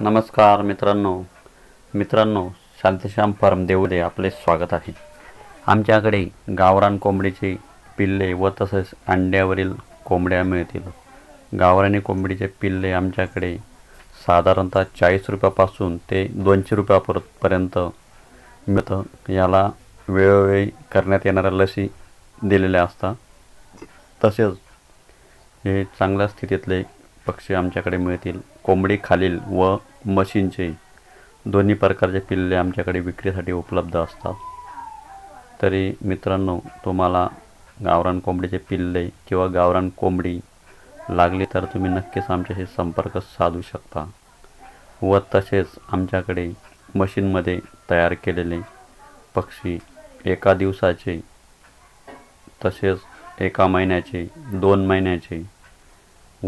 नमस्कार मित्रांनो. मित्रांनो शांतश्याम फार्म देवदे आपले स्वागत आहे. आमच्याकडे गावरान कोंबडीचे पिल्ले व तसेच अंड्यावरील कोंबड्या मिळतील. गावरानी कोंबडीचे पिल्ले आमच्याकडे साधारणतः चाळीस रुपयापासून ते दोनशे रुपयापर्यंत मिळतं. याला वेळोवेळी करण्यात येणाऱ्या लसी दिलेल्या असतात. तसेच हे चांगल्या स्थितीतले पक्षी आमच्याकडे मिळतील. कोंबडी खालील व मशीनचे दोन्ही प्रकारचे पिल्ले आमच्याकडे विक्रीसाठी उपलब्ध असतात. तरी मित्रांनो तुम्हाला गावरान कोंबडीचे पिल्ले किंवा गावरान कोंबडी लागली तर तुम्ही नक्कीच आमच्याशी संपर्क साधू शकता व तसेच आमच्याकडे मशीनमध्ये तयार केलेले पक्षी एका दिवसाचे तसेच एका महिन्याचे दोन महिन्याचे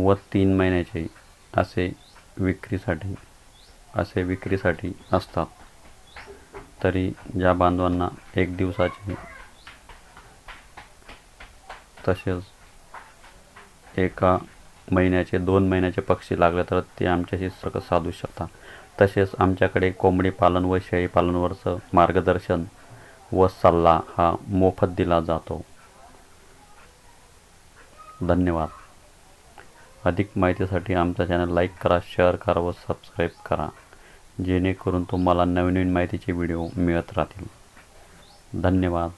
व तीन महिन्याचे असे विक्रीसाठी असे विक्रीसाठी असतात. तरी ज्या बांधवांना एक दिवसाचे तसेच एका महिन्याचे दोन महिन्याचे पक्षी लागले तर ते आमच्याशी सगळं साधू शकता तसेच आमच्याकडे कोंबडी पालन व शेळी पालनवरचं मार्गदर्शन व सल्ला हा मोफत दिला जातो. धन्यवाद. अधिक माहितीसाठी आमचा चॅनल लाईक करा शेअर करा व सबस्क्राईब करा. जेणेकरून तुम्हाला नवीन नवीन माहितीचे व्हिडिओ मिळत राहतील. धन्यवाद.